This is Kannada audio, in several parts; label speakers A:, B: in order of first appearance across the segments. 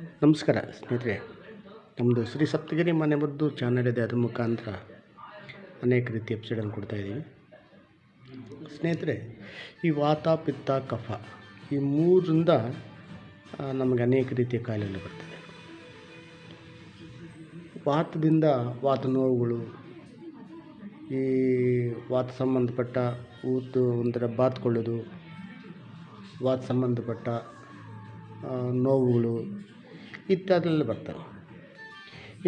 A: ನಮಸ್ಕಾರ ಸ್ನೇಹಿತರೆ ನಮ್ಮದು ಶ್ರೀ ಸಪ್ತಗಿರಿ ಮನೆ ಮದ್ದು ಚಾನಲ್ ಇದೆ ಅದ್ರ ಮುಖಾಂತರ ಅನೇಕ ರೀತಿಯ ಎಪಿಸೋಡನ್ನು ಕೊಡ್ತಾಯಿದ್ದೀವಿ ಸ್ನೇಹಿತರೆ, ಈ ವಾತ, ಪಿತ್ತ, ಕಫ ಈ ಮೂರರಿಂದ ನಮಗೆ ಅನೇಕ ರೀತಿಯ ಕಾಯಿಲೆಗಳು ಬರ್ತದೆ. ವಾತದಿಂದ ವಾತ ನೋವುಗಳು, ಈ ವಾತ ಸಂಬಂಧಪಟ್ಟ ಊತು, ಒಂಥರ ಬಾತ್ಕೊಳ್ಳೋದು ವಾತ ಸಂಬಂಧಪಟ್ಟ ನೋವುಗಳು ಇತ್ಯಾದಿಲ್ಲ ಬರ್ತವೆ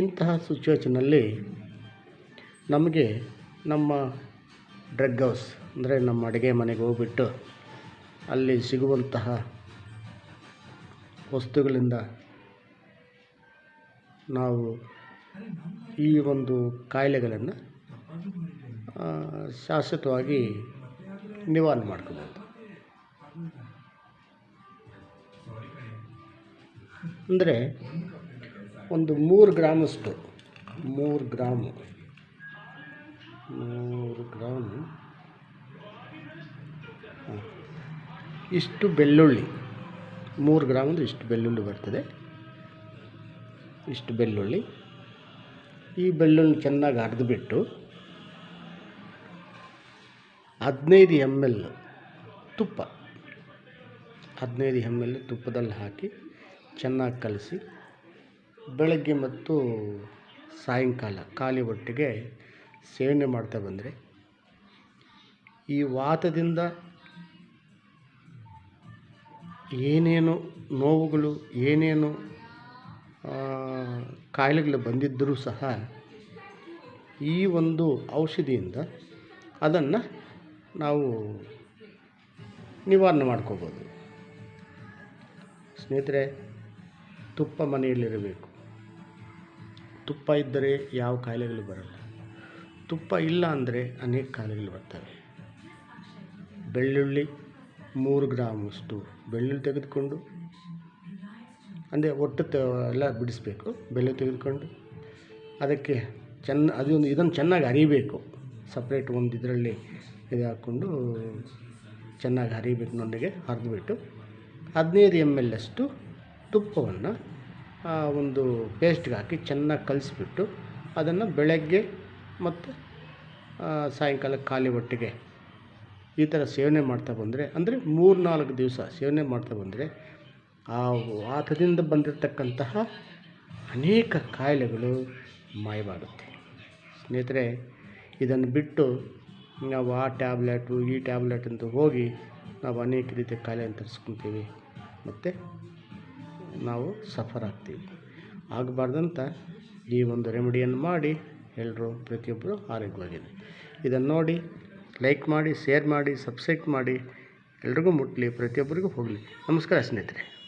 A: ಇಂತಹ ಸಿಚುವೇಷನಲ್ಲಿ ನಮಗೆ ನಮ್ಮ ಡ್ರಗ್ ಹೌಸ್ ಅಂದರೆ ನಮ್ಮ ಅಡುಗೆ ಮನೆಗೆ ಹೋಗ್ಬಿಟ್ಟು ಅಲ್ಲಿ ಸಿಗುವಂತಹ ವಸ್ತುಗಳಿಂದ ನಾವು ಈ ಒಂದು ಕಾಯಿಲೆಗಳನ್ನು ಶಾಶ್ವತವಾಗಿ ನಿವಾರಣೆ ಮಾಡ್ಕೋಬೋದು. ಅಂದರೆ ಒಂದು ಮೂರು ಗ್ರಾಮಷ್ಟು, ಮೂರು ಗ್ರಾಮು, ಮೂರು ಗ್ರಾಮ್. ಇಷ್ಟು ಬೆಳ್ಳುಳ್ಳಿ, ಮೂರು ಗ್ರಾಮ್ ಅಂದರೆ ಇಷ್ಟು ಬೆಳ್ಳುಳ್ಳಿ ಬರ್ತದೆ. ಇಷ್ಟು ಬೆಳ್ಳುಳ್ಳಿ. ಈ ಬೆಳ್ಳುಳ್ಳಿ ಚೆನ್ನಾಗಿ ಅರೆದುಬಿಟ್ಟು ಹದಿನೈದು ಎಂ ಎಲ್ ತುಪ್ಪ, ಹದಿನೈದು ಎಂ ಎಲ್ ತುಪ್ಪದಲ್ಲಿ ಹಾಕಿ ಚೆನ್ನಾಗಿ ಕಲಸಿ ಬೆಳಗ್ಗೆ ಮತ್ತು ಸಾಯಂಕಾಲ ಖಾಲಿ ಹೊಟ್ಟೆಗೆ ಸೇವನೆ ಮಾಡ್ತಾ ಬಂದರೆ ಈ ವಾತದಿಂದ ಏನೇನು ನೋವುಗಳು, ಏನೇನು ಕಾಯಿಲೆಗಳು ಬಂದಿದ್ದರೂ ಸಹ ಈ ಒಂದು ಔಷಧಿಯಿಂದ ಅದನ್ನು ನಾವು ನಿವಾರಣೆ ಮಾಡ್ಕೋಬೋದು. ಸ್ನೇಹಿತರೆ ತುಪ್ಪ ಮನೆಯಲ್ಲಿರಬೇಕು. ತುಪ್ಪ ಇದ್ದರೆ ಯಾವ ಕಾಯಿಲೆಗಳು ಬರಲ್ಲ. ತುಪ್ಪ ಇಲ್ಲ ಅಂದರೆ ಅನೇಕ ಕಾಯಿಲೆಗಳು ಬರ್ತವೆ. ಬೆಳ್ಳುಳ್ಳಿ ಮೂರು ಗ್ರಾಮಷ್ಟು ಬೆಳ್ಳುಳ್ಳಿ ತೆಗೆದುಕೊಂಡು, ಅಂದರೆ ಒಟ್ಟು ಎಲ್ಲ ಬಿಡಿಸ್ಬೇಕು, ಬೆಳ್ಳುಳ್ಳಿ ತೆಗೆದುಕೊಂಡು, ಅದಕ್ಕೆ ಚೆನ್ನ ಅದೊಂದು ಇದನ್ನು ಚೆನ್ನಾಗಿ ಅರಿಬೇಕು. ಸಪ್ರೇಟ್ ಒಂದು ಇದರಲ್ಲಿ ಇದು ಹಾಕ್ಕೊಂಡು ಚೆನ್ನಾಗಿ ಹರಿಬೇಕು ನೊಂದಿಗೆ ಹರಿದ್ಬಿಟ್ಟು. ಹದಿನೈದು ಎಂ ಎಲ್ ಅಷ್ಟು ತುಪ್ಪವನ್ನು ಒಂದು ಪೇಸ್ಟ್ಗೆ ಹಾಕಿ ಚೆನ್ನಾಗಿ ಕಲಸಿಬಿಟ್ಟು ಅದನ್ನು ಬೆಳಗ್ಗೆ ಮತ್ತು ಸಾಯಂಕಾಲ ಖಾಲಿ ಹೊಟ್ಟೆಗೆ ಈ ಥರ ಸೇವನೆ ಮಾಡ್ತಾ ಬಂದರೆ, ಅಂದರೆ ಮೂರು ನಾಲ್ಕು ದಿವಸ ಸೇವನೆ ಮಾಡ್ತಾ ಬಂದರೆ, ಆ ವಾತದಿಂದ ಬಂದಿರತಕ್ಕಂತಹ ಅನೇಕ ಕಾಯಿಲೆಗಳು ಮಾಯವಾಗುತ್ತೆ. ಸ್ನೇಹಿತರೆ, ಇದನ್ನು ಬಿಟ್ಟು ನಾವು ಆ ಟ್ಯಾಬ್ಲೆಟು ಈ ಟ್ಯಾಬ್ಲೆಟ್ ಅಂತ ಹೋಗಿ ನಾವು ಅನೇಕ ರೀತಿಯ ಕಾಯಿಲೆಯನ್ನು ತರಿಸ್ಕೊತೀವಿ ಮತ್ತು ನಾವು ಸಫರ್ ಆಗ್ತೀವಿ ಆಗಬಾರ್ದಂತ ಈ ಒಂದು ರೆಮಿಡಿಯನ್ನು ಮಾಡಿ ಎಲ್ಲರೂ ಪ್ರತಿಯೊಬ್ಬರು ಆರೋಗ್ಯವಾಗಿದೆ ಇದನ್ನು ನೋಡಿ, ಲೈಕ್ ಮಾಡಿ, ಶೇರ್ ಮಾಡಿ, ಸಬ್ಸ್ಕ್ರೈಬ್ ಮಾಡಿ, ಎಲ್ರಿಗೂ ಮುಟ್ಟಲಿ ಪ್ರತಿಯೊಬ್ಬರಿಗೂ ಹೋಗಲಿ. ನಮಸ್ಕಾರ ಸ್ನೇಹಿತರೆ.